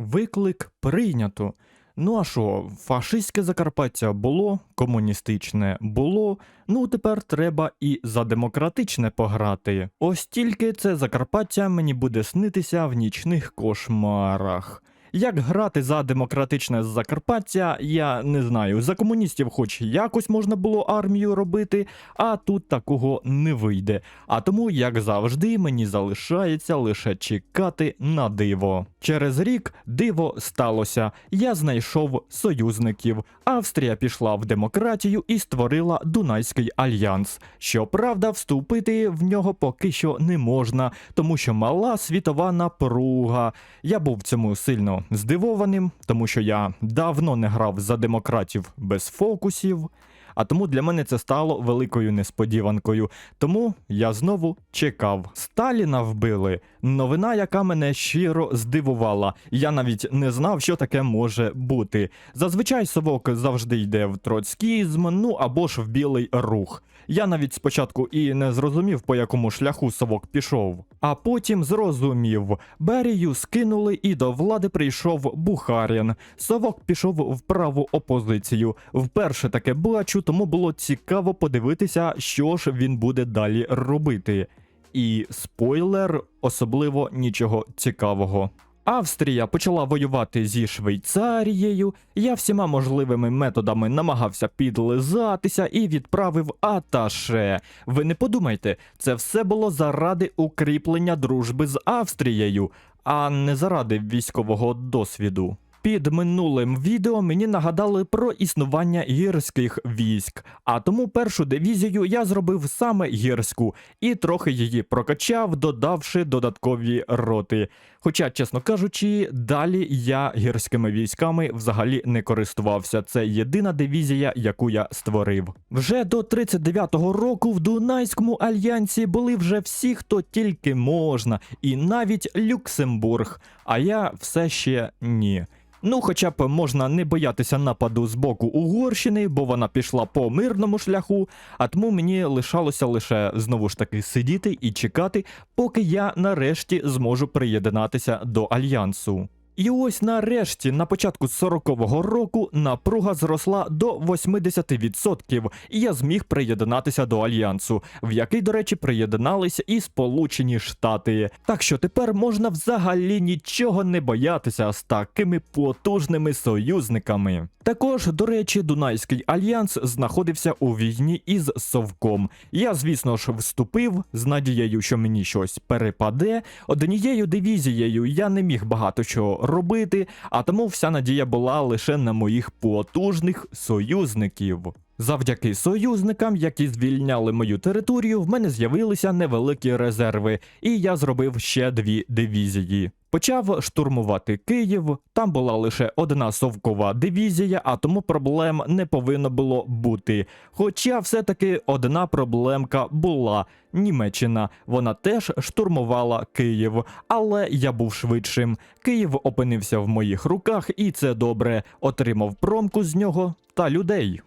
Виклик прийнято. Ну а що, фашистське Закарпаття було, комуністичне було. Ну тепер треба і за демократичне пограти. Ось тільки це Закарпаття мені буде снитися в нічних кошмарах. Як грати за демократичне Закарпаття, я не знаю. За комуністів хоч якось можна було армію робити, а тут такого не вийде. А тому, як завжди, мені залишається лише чекати на диво. Через рік диво сталося. Я знайшов союзників. Австрія пішла в демократію і створила Дунайський альянс. Щоправда, вступити в нього поки що не можна, тому що мала світова напруга. Я був цьому сильно здивованим, тому що я давно не грав за демократів без фокусів. А тому для мене це стало великою несподіванкою. Тому я знову чекав. Сталіна вбили. Новина, яка мене щиро здивувала. Я навіть не знав, що таке може бути. Зазвичай совок завжди йде в троцькізм, ну або ж в білий рух. Я навіть спочатку і не зрозумів, по якому шляху совок пішов. А потім зрозумів. Берію скинули і до влади прийшов Бухарін. Совок пішов в праву опозицію. Вперше таке бачу, тому було цікаво подивитися, що ж він буде далі робити. І спойлер, особливо нічого цікавого. Австрія почала воювати зі Швейцарією. Я всіма можливими методами намагався підлизатися і відправив аташе. Ви не подумайте, це все було заради укріплення дружби з Австрією, а не заради військового досвіду. Під минулим відео мені нагадали про існування гірських військ, а тому першу дивізію я зробив саме гірську і трохи її прокачав, додавши додаткові роти. Хоча, чесно кажучи, далі я гірськими військами взагалі не користувався. Це єдина дивізія, яку я створив. Вже до 39-го року в Дунайському альянсі були вже всі, хто тільки можна, і навіть Люксембург. А я все ще ні. Ну, хоча б можна не боятися нападу з боку Угорщини, бо вона пішла по мирному шляху, а тому мені лишалося лише знову ж таки сидіти і чекати, поки я нарешті зможу приєднатися до альянсу. І ось нарешті, на початку 40-го року, напруга зросла до 80%, і я зміг приєднатися до альянсу, в який, до речі, приєдналися і Сполучені Штати. Так що тепер можна взагалі нічого не боятися з такими потужними союзниками. Також, до речі, Дунайський альянс знаходився у війні із Совком. Я, звісно ж, вступив з надією, що мені щось перепаде. Однією дивізією я не міг багато чого робити, а тому вся надія була лише на моїх потужних союзників. Завдяки союзникам, які звільняли мою територію, в мене з'явилися невеликі резерви, і я зробив ще дві дивізії. Почав штурмувати Київ. Там була лише одна совкова дивізія, а тому проблем не повинно було бути. Хоча все-таки одна проблемка була Німеччина. Вона теж штурмувала Київ, але я був швидшим. Київ опинився в моїх руках, і це добре. Отримав промку з нього та людей.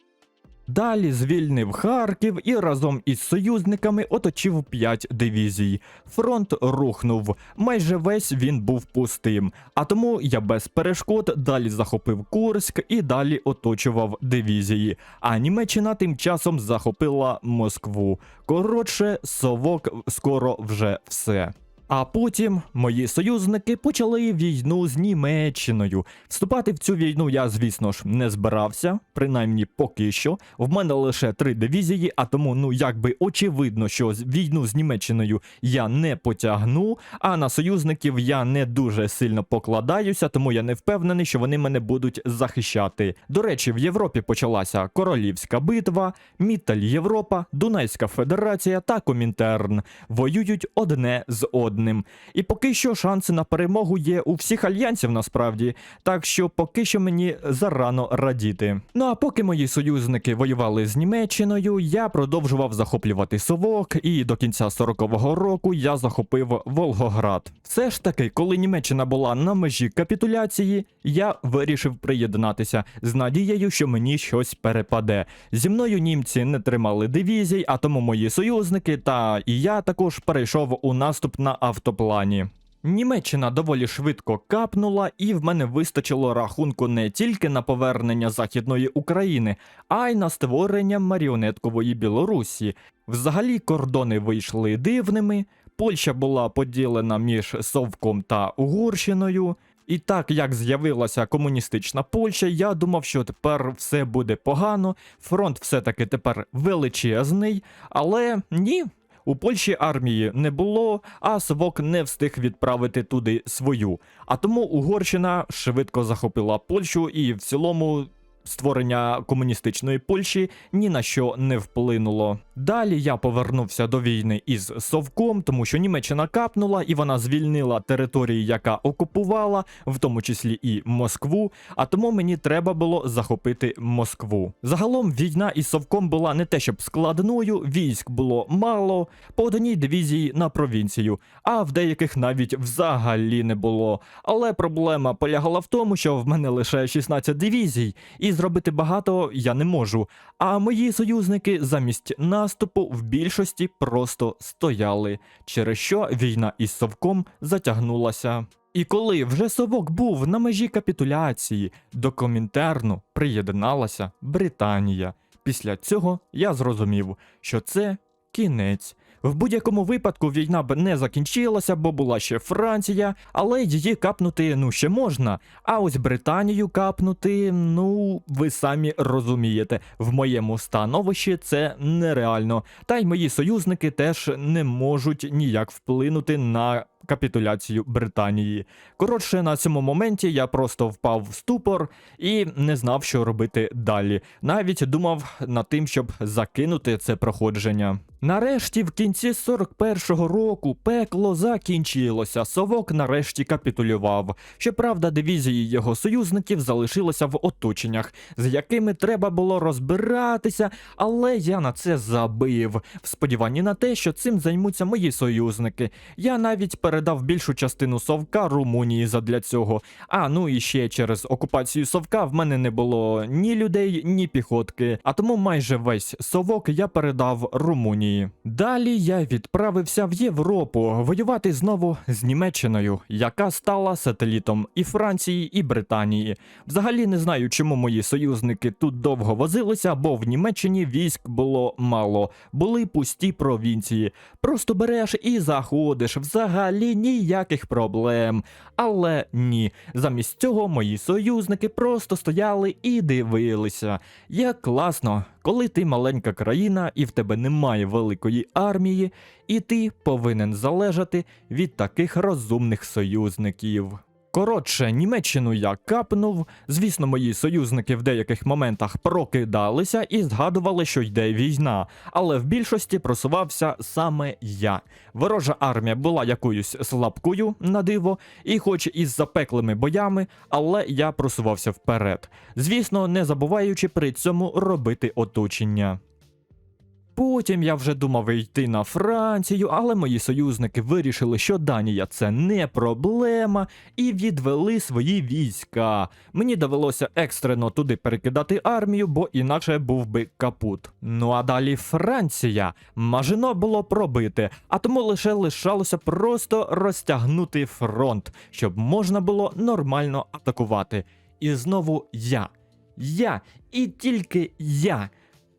Далі звільнив Харків і разом із союзниками оточив 5 дивізій. Фронт рухнув. Майже весь він був пустим. А тому я без перешкод далі захопив Курськ і далі оточував дивізії. А Німеччина тим часом захопила Москву. Коротше, совок скоро вже все. А потім мої союзники почали війну з Німеччиною. Вступати в цю війну я, звісно ж, не збирався, принаймні поки що. В мене лише три дивізії, а тому, ну якби очевидно, що війну з Німеччиною я не потягну. А на союзників я не дуже сильно покладаюся, тому я не впевнений, що вони мене будуть захищати. До речі, в Європі почалася королівська битва, Мітталь Європа, Дунайська Федерація та Комінтерн воюють одне з одним. І поки що шанси на перемогу є у всіх альянсів насправді, так що поки що мені зарано радіти. Ну а поки мої союзники воювали з Німеччиною, я продовжував захоплювати совок, і до кінця 40-го року я захопив Волгоград. Все ж таки, коли Німеччина була на межі капітуляції, я вирішив приєднатися з надією, що мені щось перепаде. Зі мною німці не тримали дивізій, а тому мої союзники та і я також перейшов у наступ на автоплані. Німеччина доволі швидко капнула, і в мене вистачило рахунку не тільки на повернення Західної України, а й на створення маріонеткової Білорусі. Взагалі кордони вийшли дивними. Польща була поділена між Совком та Угорщиною. І так як з'явилася комуністична Польща, я думав, що тепер все буде погано. Фронт все-таки тепер величезний, але ні. У Польщі армії не було, а Совок не встиг відправити туди свою. А тому Угорщина швидко захопила Польщу і в цілому. Створення комуністичної Польщі ні на що не вплинуло. Далі я повернувся до війни із Совком, тому що Німеччина капнула і вона звільнила території, яка окупувала, в тому числі і Москву. А тому мені треба було захопити Москву. Загалом війна із Совком була не те, щоб складною, військ було мало, по одній дивізії на провінцію, а в деяких навіть взагалі не було. Але проблема полягала в тому, що в мене лише 16 дивізій, і зробити багато я не можу. А мої союзники замість наступу в більшості просто стояли, через що війна із Совком затягнулася. І коли вже совок був на межі капітуляції, до Комінтерну приєдналася Британія. Після цього я зрозумів, що це кінець. В будь-якому випадку війна б не закінчилася, бо була ще Франція, але її капнути ну ще можна. А ось Британію капнути, ну ви самі розумієте, в моєму становищі це нереально. Та й мої союзники теж не можуть ніяк вплинути на капітуляцію Британії. Коротше, на цьому моменті я просто впав в ступор і не знав, що робити далі. Навіть думав над тим, щоб закинути це проходження. Нарешті, в кінці 41-го року, пекло закінчилося. Совок нарешті капітулював. Щоправда, дивізії його союзників залишилися в оточеннях, з якими треба було розбиратися, але я на це забив, в сподіванні на те, що цим займуться мої союзники. Я навіть передав більшу частину совка Румунії задля цього. А ну і ще через окупацію совка в мене не було ні людей, ні піхотки. А тому майже весь совок я передав Румунії. Далі я відправився в Європу воювати знову з Німеччиною, яка стала сателітом і Франції, і Британії. Взагалі не знаю, чому мої союзники тут довго возилися, бо в Німеччині військ було мало, були пусті провінції. Просто береш і заходиш, взагалі ніяких проблем. Але ні, замість цього мої союзники просто стояли і дивилися. Як класно, коли ти маленька країна і в тебе немає великої армії, і ти повинен залежати від таких розумних союзників. Коротше, Німеччину я капнув. Звісно, мої союзники в деяких моментах прокидалися і згадували, що йде війна, але в більшості просувався саме я. Ворожа армія була якоюсь слабкою на диво, і хоч із запеклими боями, але я просувався вперед. Звісно, не забуваючи при цьому робити оточення. Потім я вже думав йти на Францію, але мої союзники вирішили, що Данія це не проблема, і відвели свої війська. Мені довелося екстрено туди перекидати армію, бо інакше був би капут. Ну а далі Франція. Мажино було пробите, а тому лише лишалося просто розтягнути фронт, щоб можна було нормально атакувати. І знову я. Я і тільки я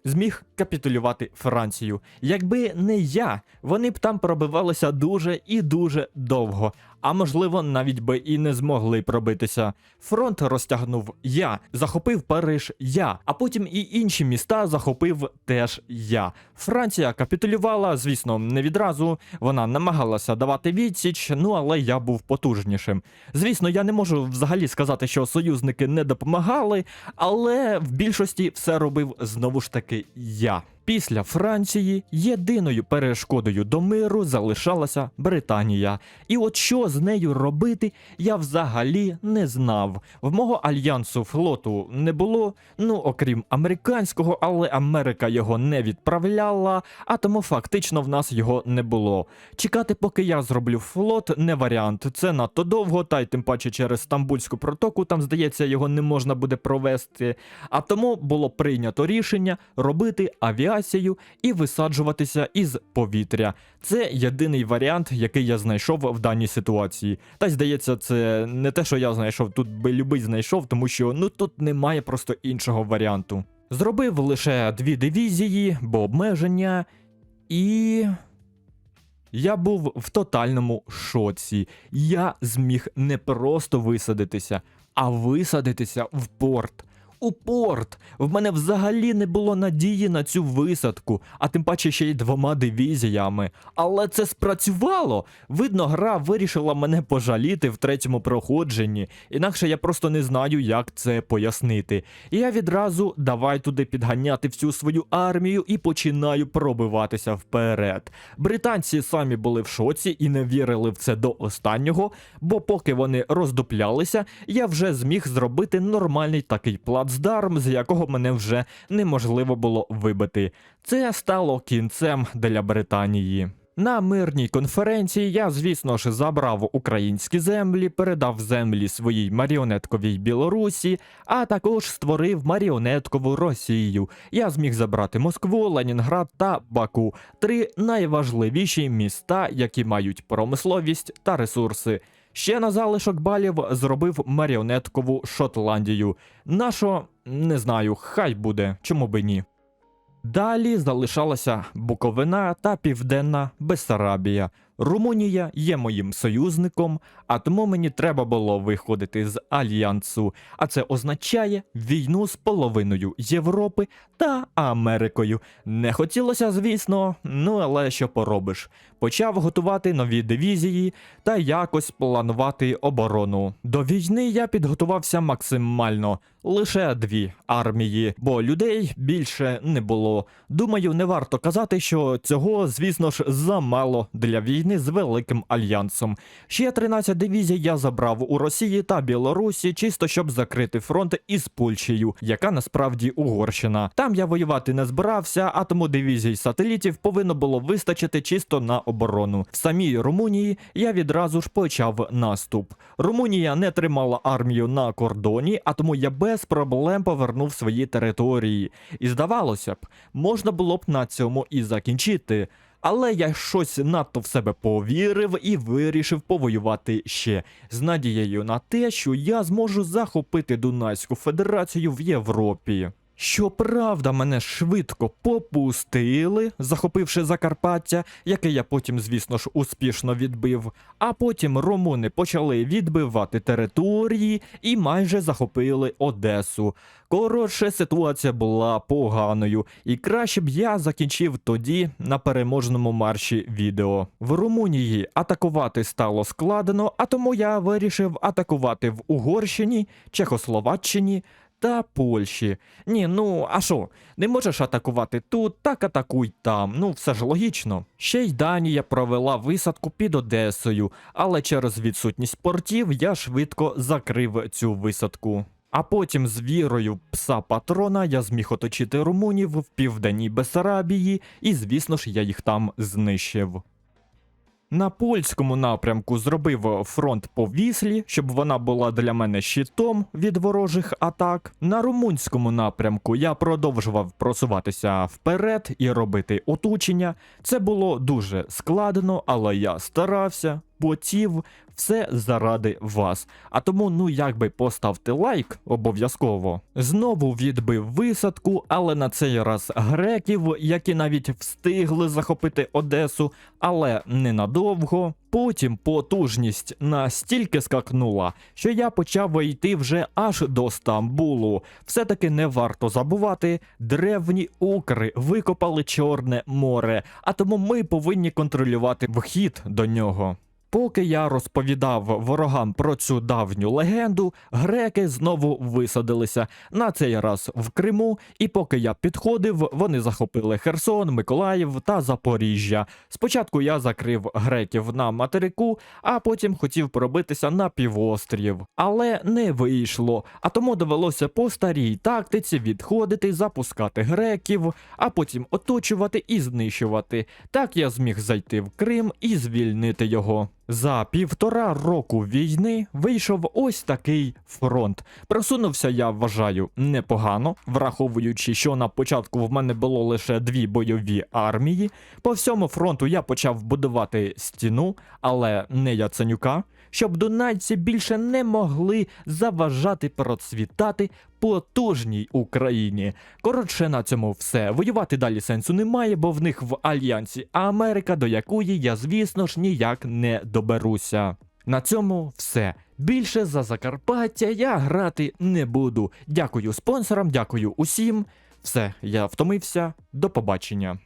зміг капітулювати Францію. Якби не я, вони б там пробивалися дуже і дуже довго, а можливо, навіть би і не змогли пробитися. Фронт розтягнув я, захопив Париж я, а потім і інші міста захопив теж я. Франція капітулювала, звісно, не відразу. Вона намагалася давати відсіч, ну але я був потужнішим. Звісно, я не можу взагалі сказати, що союзники не допомагали, але в більшості все робив знову ж таки я. Після Франції єдиною перешкодою до миру залишалася Британія. І от що з нею робити, я взагалі не знав. В мого альянсу флоту не було, ну окрім американського, але Америка його не відправляла, а тому фактично в нас його не було. Чекати, поки я зроблю флот, не варіант. Це надто довго, та й тим паче через Стамбульську протоку, там, здається, його не можна буде провести. А тому було прийнято рішення робити авіацію Дасію і висаджуватися із повітря. Це єдиний варіант, який я знайшов в даній ситуації. Та здається, це не те, що я знайшов, тут би любий знайшов, тому що ну тут немає просто іншого варіанту. Зробив лише дві дивізії, бо обмеження, і. Я був в тотальному шоці. Я зміг не просто висадитися, а висадитися в порт. У порт! В мене взагалі не було надії на цю висадку, а тим паче ще й двома дивізіями. Але це спрацювало. Видно, гра вирішила мене пожаліти в третьому проходженні, інакше я просто не знаю, як це пояснити. І я відразу давай туди підганяти всю свою армію і починаю пробиватися вперед. Британці самі були в шоці і не вірили в це до останнього, бо поки вони роздуплялися, я вже зміг зробити нормальний такий плацдарм, з якого мене вже неможливо було вибити. Це стало кінцем для Британії. На мирній конференції я, звісно ж, забрав українські землі, передав землі своїй маріонетковій Білорусі, а також створив маріонеткову Росію. Я зміг забрати Москву, Ленінград та Баку три найважливіші міста, які мають промисловість та ресурси. Ще на залишок балів зробив маріонеткову Шотландію. Нашо не знаю, хай буде, чому би ні. Далі залишалася Буковина та Південна Бессарабія. Румунія є моїм союзником, а тому мені треба було виходити з альянсу. А це означає війну з половиною Європи та Америкою. Не хотілося, звісно, ну але що поробиш. Почав готувати нові дивізії та якось планувати оборону. До війни я підготувався максимально. Лише дві армії, бо людей більше не було. Думаю, не варто казати, що цього, звісно ж, замало для війни з великим альянсом. Ще 13 дивізій я забрав у Росії та Білорусі, чисто щоб закрити фронт із Польщею, яка насправді Угорщина. Там я воювати не збирався, а тому дивізій сателітів повинно було вистачити чисто на оборону. В самій Румунії я відразу ж почав наступ. Румунія не тримала армію на кордоні, а тому я без проблем повернув свої території. І здавалося б, можна було б на цьому і закінчити. Але я щось надто в себе повірив і вирішив повоювати ще з надією на те, що я зможу захопити Дунайську Федерацію в Європі. Щоправда, мене швидко попустили, захопивши Закарпаття, яке я потім, звісно ж, успішно відбив. А потім румуни почали відбивати території і майже захопили Одесу. Коротше, ситуація була поганою, і краще б я закінчив тоді на переможному марші відео. В Румунії атакувати стало складно, а тому я вирішив атакувати в Угорщині, Чехословаччині та Польщі. Ні, ну а що, не можеш атакувати тут, так атакуй там. Ну все ж логічно. Ще й Данія провела висадку під Одесою, але через відсутність портів я швидко закрив цю висадку. А потім з вірою пса патрона я зміг оточити румунів в південній Бесарабії, і звісно ж я їх там знищив. На польському напрямку зробив фронт по віслі, щоб вона була для мене щитом від ворожих атак. На румунському напрямку я продовжував просуватися вперед і робити оточення. Це було дуже складно, але я старався, потів, все заради вас. А тому, ну якби поставте лайк обов'язково. Знову відбив висадку, але на цей раз греків, які навіть встигли захопити Одесу, але ненадовго. Потім потужність настільки скакнула, що я почав йти вже аж до Стамбулу. Все-таки не варто забувати, древні укри викопали Чорне море, а тому ми повинні контролювати вхід до нього. Поки я розповідав ворогам про цю давню легенду, греки знову висадилися на цей раз в Криму, і поки я підходив, вони захопили Херсон, Миколаїв та Запоріжжя. Спочатку я закрив греків на материку, а потім хотів пробитися на півострів. Але не вийшло, а тому довелося по старій тактиці відходити, запускати греків, а потім оточувати і знищувати. Так я зміг зайти в Крим і звільнити його. За півтора року війни вийшов ось такий фронт. Просунувся, я вважаю, непогано, враховуючи, що на початку в мене було лише дві бойові армії. По всьому фронту я почав будувати стіну, але не Яценюка, щоб донайці більше не могли заважати процвітати потужній Україні. Коротше, на цьому все. Воювати далі сенсу немає, бо в них в альянсі Америка, до якої я, звісно ж, ніяк не доберуся. На цьому все. Більше за Закарпаття я грати не буду. Дякую спонсорам, дякую усім. Все, я втомився. До побачення.